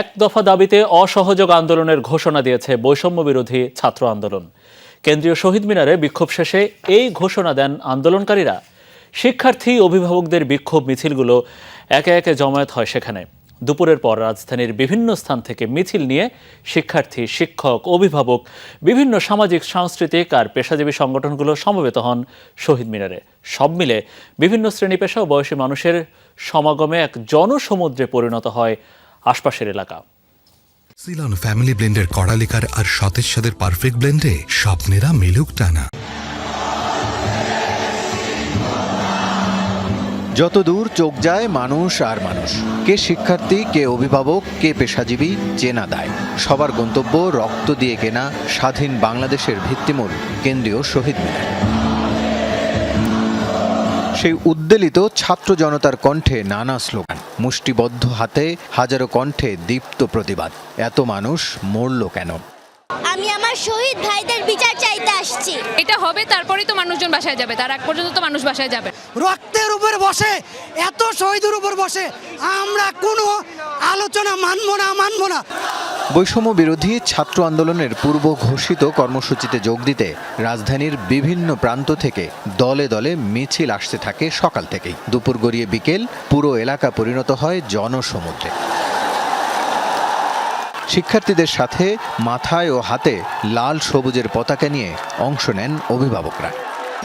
এক দফা দাবিতে অসহযোগ আন্দোলনের ঘোষণা দিয়েছে বৈষম্য বিরোধী ছাত্র আন্দোলন। কেন্দ্রীয় শহীদ মিনারে বিক্ষোভ শেষে এই ঘোষণা দেন আন্দোলনকারীরা। শিক্ষার্থী, অভিভাবকদের বিক্ষোভ মিছিলগুলো একে একে জমায়েত হয় সেখানে। দুপুরের পর রাজধানীর বিভিন্ন স্থান থেকে মিছিল নিয়ে শিক্ষার্থী, শিক্ষক, অভিভাবক, বিভিন্ন সামাজিক, সাংস্কৃতিক আর পেশাজীবী সংগঠনগুলো সমবেত হন শহীদ মিনারে। সব মিলে বিভিন্ন শ্রেণি পেশা ও বয়সী মানুষের সমাগমে এক জনসমুদ্রে পরিণত হয় আশপাশের এলাকা। সিলন ফ্যামিলি ব্লেন্ডের কড়ালিকার আর সতেজ সাদের পারফেক্ট ব্লেন্ডে স্বপ্নেরা মিলুক টানা। যত দূর চোখ যায় মানুষ আর মানুষ কে শিক্ষার্থী কে অভিভাবক কে পেশাজীবী চেনা দায়। সবার গন্তব্য রক্ত দিয়ে কেনা স্বাধীন বাংলাদেশের ভিত্তিমূল কেন্দ্রীয় শহীদ মিনার। সেই উদ্বেলিত ছাত্র জনতার কণ্ঠে নানা স্লোগান। মুষ্টিবদ্ধ হাতে হাজারো কণ্ঠে দীপ্ত প্রতিবাদ। এত মানুষ মরল কেন? আমি আমার শহীদ ভাইদের বিচার চাইতে আসছি। এটা হবে তারপরেই তো মানুষজন বাসায় যাবে। তার আগ পর্যন্ত তো মানুষ বাসায় যাবে। রক্তের উপর বসে এত শহীদের উপর বসে আমরা কোনো আলোচনা মানবো না মানবো না। বৈষম্য বিরোধী ছাত্র আন্দোলনের পূর্ব ঘোষিত কর্মসূচিতে যোগ দিতে রাজধানীর বিভিন্ন প্রান্ত থেকে দলে দলে মিছিল আসতে থাকে সকাল থেকেই। দুপুর গড়িয়ে বিকেল, পুরো এলাকা পরিণত হয় জনসমুদ্রে। শিক্ষার্থীদের সাথে মাথায় ও হাতে লাল সবুজের পতাকা নিয়ে অংশ নেন অভিভাবকরা।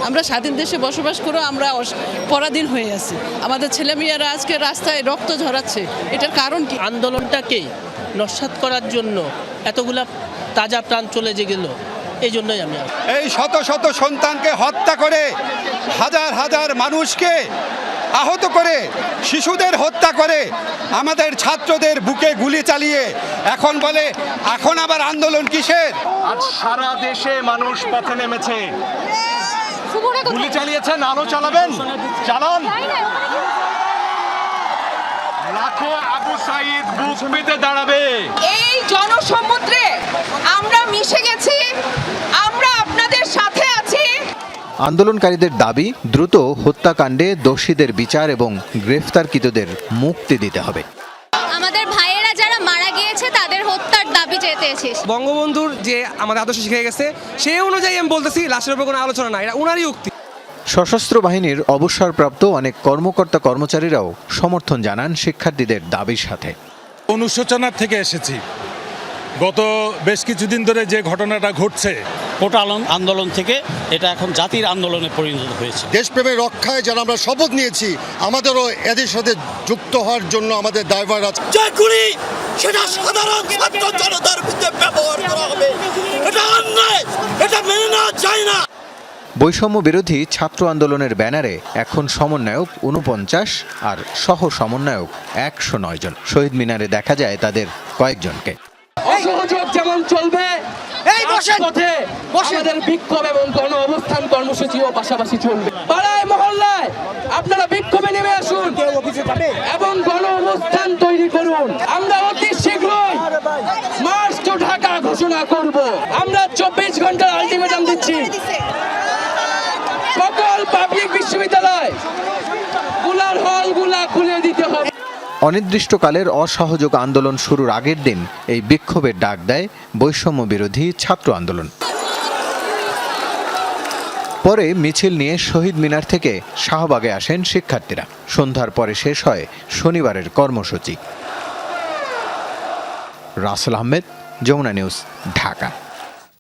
আমরা স্বাধীন দেশে বসবাস করে আমরা অস- পরাধীন হয়ে আছি। আমাদের ছেলেমেয়েরা আজকে রাস্তায় রক্ত ঝরাচ্ছে। এটার কারণ কি? আন্দোলনটাকে নস্বাত করার জন্য এতগুলা তাজা প্রাণ চলে যে গেল। এই জন্যই আমি এই শত শত সন্তানকে হত্যা করে হাজার হাজার মানুষকে আহত করে শিশুদের হত্যা করে আমাদের ছাত্রদের বুকে গুলি চালিয়ে এখন বলে এখন আবার আন্দোলন কিসের? আজ সারা দেশে মানুষ পথে নেমেছে। গুলি চালিয়েছেন আলো চালাবেন। চালান। লাখো আবু সাইদ বুক পেতে দাঁড়াবে। এই জনসমুদ্রে আমরা মিশে গেছি আমরা আপনাদের সাথে আছি। আন্দোলনকারীদের দাবি দ্রুত হত্যাকাণ্ডে দোষীদের বিচার এবং গ্রেফতারকৃতদের মুক্তি দিতে হবে। বঙ্গবন্ধুর যে আমাদের আদর্শ শিখে গেছে সেই অনুযায়ী আমি বলতেছি লাশের উপর কোনো আলোচনা নাই এটা উনারই উক্তি। সশস্ত্র বাহিনীর অবসরপ্রাপ্ত অনেক কর্মকর্তা কর্মচারীরাও সমর্থন জানান শিক্ষার্থীদের দাবির সাথে। অনুশোচনার থেকে এসেছি। গত বেশ কিছুদিন ধরে যে ঘটনাটা ঘটছে কোটা আন্দোলন থেকে এটা এখন জাতির আন্দোলনে পরিণত হয়েছে। দেশপ্রেমের রক্ষায় যারা আমরা শপথ নিয়েছি আমাদেরও এদের সাথে যুক্ত হওয়ার জন্য আমাদের দায়ভার আছে। সেটা সাধারণ ছাত্র জনতার বিরুদ্ধে ব্যবহার করা হবে। এটা অন্যায় এটা মেনে নেওয়া যায় না। বৈষম্য বিরোধী ছাত্র আন্দোলনের ব্যানারে এখন সমন্বয়ক উনপঞ্চাশ আর সহ সমন্বয়ক একশো নয় জন। শহীদ মিনারে দেখা যায় তাদের কয়েকজনকে। অসহযোগ যেমন চলবে এই পথে আমাদের বিক্ষোভ এবং গণ অবস্থান কর্মসূচিও পাশাপাশি চলবে। পাড়ায় মহল্লায় আপনারা বিক্ষোভে নেমে আসুন। ঘোষণা করব। আমরা চব্বিশ ঘণ্টার আলটিমেটাম দিচ্ছি। সকল পাবলিক বিশ্ববিদ্যালয়, গুলার হলগুলা খুলে দিতে হবে। অনির্দিষ্টকালের অসহযোগ আন্দোলন শুরুর আগের দিন এই বিক্ষোভের ডাক দেয় বৈষম্য বিরোধী ছাত্র আন্দোলন। পরে মিছিল নিয়ে শহীদ মিনার থেকে শাহবাগে আসেন শিক্ষার্থীরা। সন্ধ্যার পরে শেষ হয় শনিবারের কর্মসূচি। রাসেল আহমেদ যমুনা নিউজ ঢাকা।